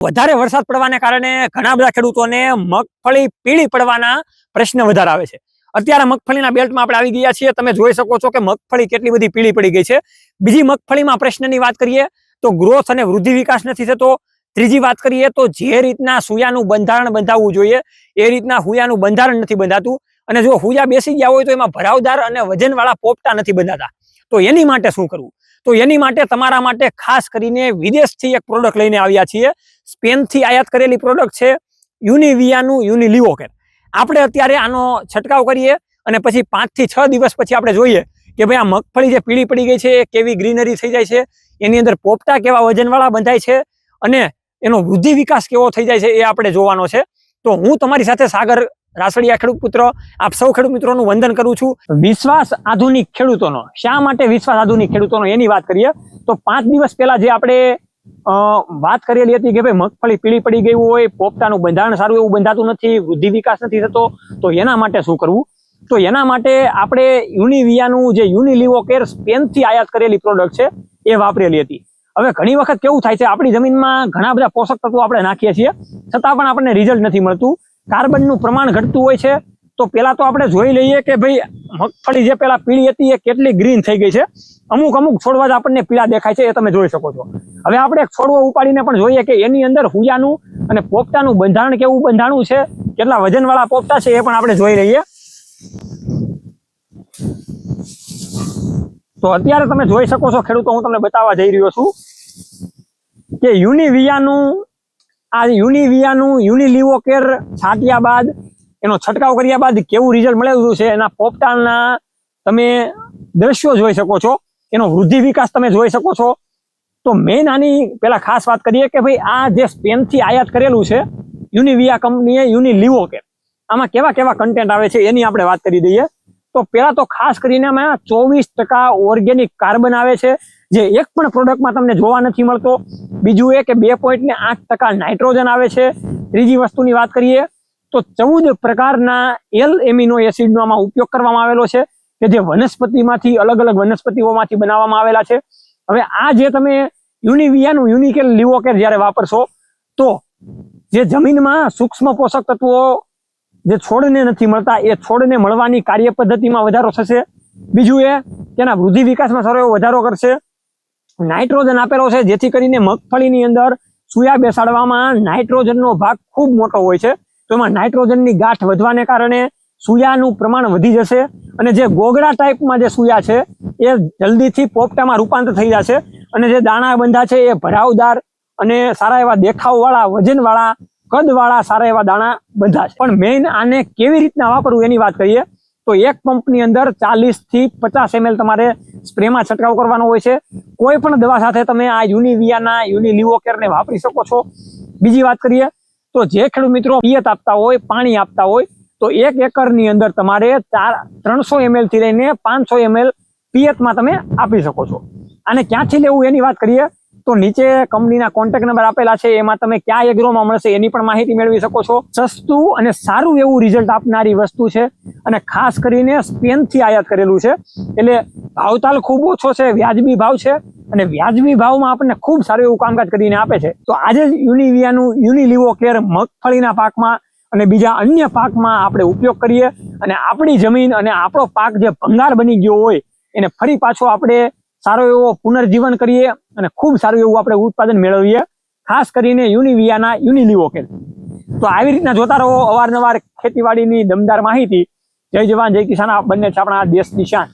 વધારે વરસાદ પડવાને કારણે ઘણા બધા ખેડૂતોને મગફળી પીળી પડવાના પ્રશ્ન વધારે આવે છે. અત્યારે મગફળીના બેલ્ટમાં આપણે આવી ગયા છીએ. તમે જોઈ શકો છો કે મગફળી કેટલી બધી પીળી પડી ગઈ છે. બીજી મગફળીમાં પ્રશ્નની વાત કરીએ તો ગ્રોથ અને વૃદ્ધિ વિકાસ નથી થતો. ત્રીજી વાત કરીએ તો જે રીતના સુયાનું બંધારણ બંધાવવું જોઈએ, એ રીતના હુયાનું બંધારણ નથી બંધાતું. અને જો હુયા બેસી ગયા હોય તો એમાં ભરાવદાર અને વજનવાળા પોપટા નથી બંધાતા. તો એની માટે શું કરવું? તો એની માટે તમારા માટે ખાસ કરીને વિદેશથી એક પ્રોડક્ટ લઈને આવ્યા છીએ. સ્પેનથી આયાત કરેલી પ્રોડક્ટ છે યુનિવિયાનું યુનિલિવોકેર. આપણે અત્યારે આનો છંટકાવ કરીએ અને પછી પાંચથી છ દિવસ પછી આપણે જોઈએ કે ભાઈ આ મગફળી જે પીળી પડી ગઈ છે એ કેવી ગ્રીનરી થઈ જાય છે, એની અંદર પોપટા કેવા વજનવાળા બંધાય છે અને એનો વૃદ્ધિ વિકાસ કેવો થઈ જાય છે એ આપણે જોવાનો છે. તો હું તમારી સાથે સાગર રાસડિયા ખેડૂત પુત્ર, આપ સૌ ખેડૂત મિત્રોનું વંદન કરું છું. વિશ્વાસ આધુનિક ખેડૂતોનો. શા માટે વિશ્વાસ આધુનિક ખેડૂતોનો? એની વાત કરીએ. તો પાંચ દિવસ પહેલા જે આપણે વાત કરેલી હતી કે ભાઈ મગફળી પીળી પડી ગઈ હોય, પોપટાનું બંધારણ સારું એવું બંધાતું નથી, વૃદ્ધિ વિકાસ નથી થતો, તો એના માટે શું કરવું? તો એના માટે આપણે યુનિવિયાનું જે યુનિલિવો કેર સ્પેનથી આયાત કરેલી પ્રોડક્ટ છે, એ વાપરેલી હતી. હવે ઘણી વખત કેવું થાય છે, આપણી જમીનમાં ઘણા બધા પોષક તત્વો આપણે નાખીએ છીએ, છતાં પણ આપણને રિઝલ્ટ નથી મળતું. કાર્બનનું પ્રમાણ ઘટતું હોય છે, તો પેલા તો આપણે જોઈ લઈએ કે ભાઈ મગફળી જે પેલા પીળી હતી એ કેટલી ગ્રીન થઈ ગઈ છે. અમુક અમુક છોડવા જ આપણને પીળા દેખાય છે એ તમે જોઈ શકો છો. હવે આપણે એક છોડવો ઉપાડીને પણ જોઈએ કે એની અંદર હુયાનું અને પોપટાનું બંધારણ કેવું બંધાણું છે, કેટલા વજનવાળા પોપટા છે એ પણ આપણે જોઈ લઈએ. તો અત્યારે તમે જોઈ શકો છો, ખેડૂતો હું તમને બતાવવા જઈ રહ્યો છું કે યુનિવિયાનું આ યુનિવિયાનું યુનિલિવો કેર છાંટ્યા બાદ, એનો છંટકાવ કર્યા બાદ કેવું રિઝલ્ટ મળેલું છે? એના પોપટાના તમે દ્રશ્યો જોઈ શકો છો. એનો વૃદ્ધિ વિકાસ તમે જોઈ શકો છો. તો મેઇન આની પેલા ખાસ વાત કરીએ કે ભાઈ, આ જે સ્પેનથી આયાત કરેલું છે, યુનિવિયા કંપનીએ યુનિલિવો કેર આમાં કેવા કેવા કન્ટેન્ટ આવે છે એની આપણે વાત કરી દઈએ. તો પેલા તો ખાસ કરીને આમાં ચોવીસ ટકા ઓર્ગેનિક કાર્બન આવે છે. જે એક પણ પ્રોડક્ટમાં તમને જોવા નથી મળતો. બીજું એ કે બે પોઈન્ટ ને આઠ ટકા નાઇટ્રોજન આવે છે. ત્રીજી વસ્તુની વાત કરીએ, તો ચૌદ પ્રકારના એલ એમિનો એસિડનો આમાં ઉપયોગ કરવામાં આવેલો છે, કે જે વનસ્પતિમાંથી અલગ અલગ વનસ્પતિઓમાંથી બનાવવામાં આવેલા છે. હવે આ જે તમે યુનિવિયાનું યુનિકેલ લિવોકેર જ્યારે વાપરશો, તો જે જમીનમાં સૂક્ષ્મ પોષક તત્વો જે છોડને નથી મળતા, એ છોડને મળવાની કાર્ય પદ્ધતિમાં વધારો થશે. બીજું એ, તેના વૃદ્ધિ વિકાસમાં સારો એવો વધારો કરશે. નાઇટ્રોજન આપેલો છે, જેથી કરીને મગફળીની અંદર સુયા બેસાડવામાં નાઇટ્રોજનનો ભાગ ખૂબ મોટો હોય છે. તો એમાં નાઇટ્રોજનની ગાંઠ વધવાને કારણે સુયાનું પ્રમાણ વધી જશે અને જે ગોગડા ટાઈપમાં જે સુયા છે, એ જલ્દીથી પોપટામાં રૂપાંતર થઈ જશે અને જે દાણા બંધા છે, એ ભરાવદાર અને સારા એવા દેખાવવાળા, વજનવાળા, કદવાળા સારા એવા દાણા બંધા છે. પણ મેઇન આને કેવી રીતના વાપરવું એની વાત કરીએ તો એક પંપની અંદર ચાલીસથી પચાસ એમએલ તમારે સ્પ્રેમાં છંટકાવ કરવાનો હોય છે. કોઈ પણ દવા સાથે તમે આ યુનિવિયાના, યુનિલિવોકેરને વાપરી શકો છો. બીજી વાત કરીએ, તો જે ખેડૂત મિત્રો પિયત આપતા હોય, પાણી આપતા હોય, તો એક એકરની અંદર તમારે ચાર, ત્રણસો એમએલથી લઈને પાંચસો એમએલ પિયતમાં તમે આપી શકો છો. અને ક્યાંથી લેવું એની વાત કરીએ તો નીચે કંપનીના કોન્ટેક્ટ નંબર આપેલા છે, એમાં તમે ક્યાં એગ્રોમાં મળશે એની પણ માહિતી મેળવી શકો છો. સસ્તું અને સારું એવું રિઝલ્ટ આપનારી વસ્તુ છે અને ખાસ કરીને સ્પેનથી આયાત કરેલું છે. એટલે ભાવતાલ ખૂબ ઓછો છે, વ્યાજબી ભાવ છે અને વ્યાજબી ભાવમાં આપણને ખૂબ સારું એવું કામકાજ કરીને આપે છે. તો આજે જ યુનિવિયાનું યુનિલિવો કેર મગફળીના પાકમાં અને બીજા અન્ય પાકમાં આપણે ઉપયોગ કરીએ અને આપણી જમીન અને આપણો પાક જે ભંગાર બની ગયો હોય એને ફરી પાછો આપણે સારો એવો પુનર્જીવન કરીએ અને ખૂબ સારું એવું આપણે ઉત્પાદન મેળવીએ, ખાસ કરીને યુનિવિયાના યુનિલિવોકેલ તો આવી રીતના જોતા રહો અવારનવાર ખેતીવાડીની દમદાર માહિતી. જય જવાન, જય કિસાન. બંને છે આપણા દેશની શાન.